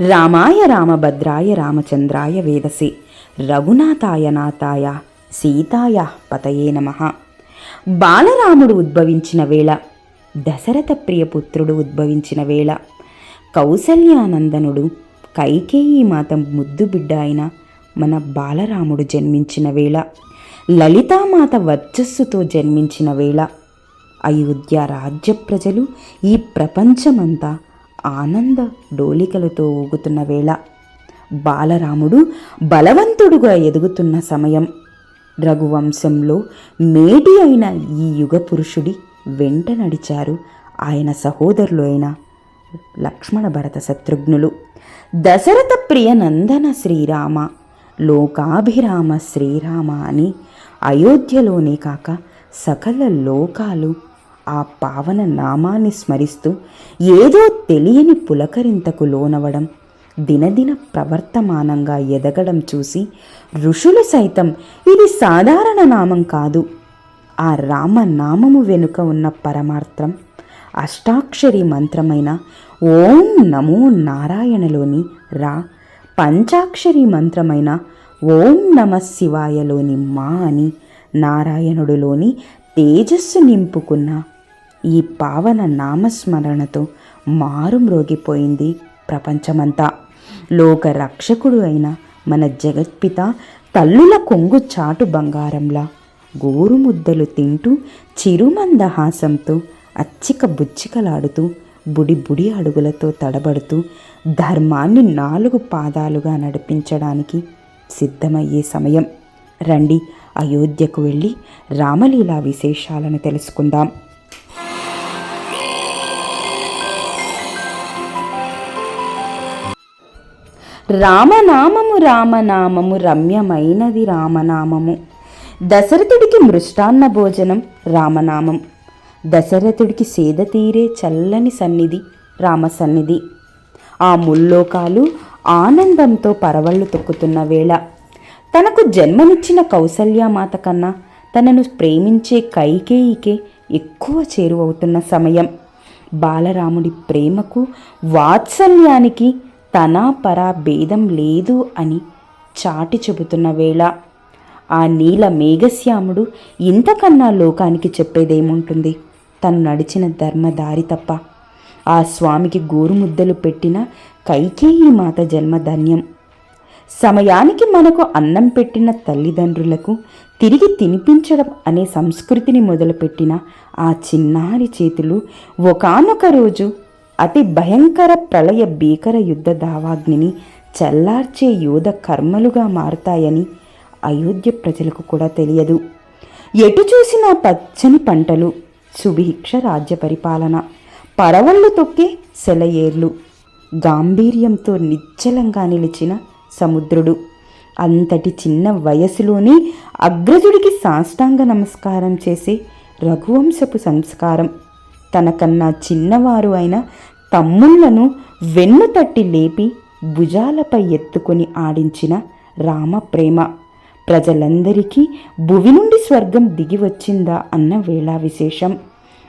రామాయ రామభద్రాయ రామచంద్రాయ వేదసే. రఘునాథాయ నాథాయ సీతాయ పతయే నమ. బాలరాముడు ఉద్భవించిన వేళ దశరథ ప్రియపుత్రుడు ఉద్భవించిన వేళ కౌసల్యానందనుడు కైకేయి మాత ముద్దు బిడ్డ అయిన మన బాలరాముడు జన్మించిన వేళ లలితామాత వర్చస్సుతో జన్మించిన వేళ అయోధ్య రాజ్య ప్రజలు ఈ ప్రపంచమంతా ఆనంద డోలికలతో ఊగుతున్న వేళ బాలరాముడు బలవంతుడుగా ఎదుగుతున్న సమయం. రఘువంశంలో మేటి అయిన ఈ యుగ పురుషుడి వెంట నడిచారు ఆయన సహోదరులు అయిన లక్ష్మణ భరత శత్రుఘ్నులు. దశరథ ప్రియ నందన శ్రీరామ లోకాభిరామ శ్రీరామ అని అయోధ్యలోనే కాక సకల లోకాలు ఆ పావన నామాన్ని స్మరిస్తూ ఏదో తెలియని పులకరింతకు లోనవడం దినదిన ప్రవర్తమానంగా ఎదగడం చూసి ఋషులు సైతం ఇది సాధారణ నామం కాదు. ఆ రామనామము వెనుక ఉన్న పరమార్థం అష్టాక్షరి మంత్రమైన ఓం నమో నారాయణలోని రా పంచాక్షరి మంత్రమైన ఓం నమ శివాయలోని మా అని నారాయణుడిలోని తేజస్సు నింపుకున్న ఈ పావన నామస్మరణతో మారుమ్రోగిపోయింది ప్రపంచమంతా. లోక రక్షకుడు అయిన మన జగత్పిత తల్లుల కొంగు చాటు బంగారంలా గోరుముద్దలు తింటూ చిరుమందహాసంతో అచ్చిక బుచ్చికలాడుతూ బుడి బుడి అడుగులతో తడబడుతూ ధర్మాన్ని నాలుగు పాదాలుగా నడిపించడానికి సిద్ధమయ్యే సమయం. రండి అయోధ్యకు వెళ్ళి రామలీలా విశేషాలను తెలుసుకుందాం. రామనామము రామనామము రమ్యమైనది రామనామము. దశరథుడికి మృష్టాన్న భోజనం రామనామం. దశరథుడికి సేద తీరే చల్లని సన్నిధి రామ సన్నిధి ఆ ముల్లోకాలు ఆనందంతో పరవళ్ళు తొక్కుతున్న వేళ. తనకు జన్మనిచ్చిన కౌసల్యామాత కన్నా తనను ప్రేమించే కైకేయికే ఎక్కువ చేరువవుతున్న సమయం. బాలరాముడి ప్రేమకు వాత్సల్యానికి తన పరా భేదం లేదు అని చాటి చెబుతున్న వేళ ఆ నీల మేఘశ్యాముడు ఇంతకన్నా లోకానికి చెప్పేదేముంటుంది? తను నడిచిన ధర్మదారి తప్ప. ఆ స్వామికి గోరుముద్దలు పెట్టిన కైకేయి మాత జన్మ ధన్యం సమయానికి మనకు అన్నం పెట్టిన తల్లిదండ్రులకు తిరిగి తినిపించడం అనే సంస్కృతిని మొదలుపెట్టిన ఆ చిన్నారి చేతులు ఒకానొక రోజు అతి భయంకర ప్రళయ భీకర యుద్ధ దావాగ్నిని చల్లార్చే యోధ కర్మలుగా మారతాయని అయోధ్య ప్రజలకు కూడా తెలియదు. ఎటు చూసినా పచ్చని పంటలు సుభిక్ష రాజ్య పరిపాలన పడవళ్ళు తొక్కే సెలయేర్లు గాంభీర్యంతో నిశ్చలంగా నిలిచిన సముద్రుడు. అంతటి చిన్న వయసులోనే అగ్రజుడికి సాష్టాంగ నమస్కారం చేసే రఘువంశపు సంస్కారం. తనకన్నా చిన్నవారు అయిన తమ్ముళ్ళను వెన్ను తట్టి లేపి భుజాలపై ఎత్తుకొని ఆడించిన రామ ప్రేమ ప్రజలందరికీ భువి నుండి స్వర్గం దిగి వచ్చిందా అన్న వేళా విశేషం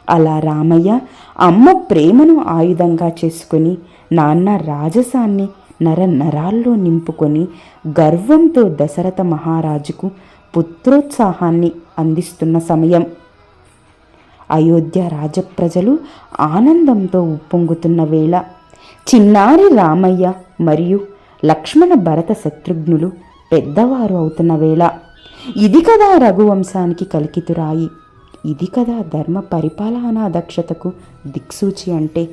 అలా రామయ్య అమ్మ ప్రేమను ఆయుధంగా చేసుకొని నాన్న రాజసాన్ని నర నరాల్లో నింపుకొని గర్వంతో దశరథ మహారాజుకు పుత్రోత్సాహాన్ని అందిస్తున్న సమయం. అయోధ్య రాజప్రజలు ఆనందంతో ఉప్పొంగుతున్న వేళ. చిన్నారి రామయ్య మరియు లక్ష్మణ భరత శత్రుఘ్నులు పెద్దవారు అవుతున్న వేళ. ఇది కదా రఘువంశానికి కలికితురాయి. ఇది కదా ధర్మ పరిపాలనా దక్షతకు దిక్సూచి అంటే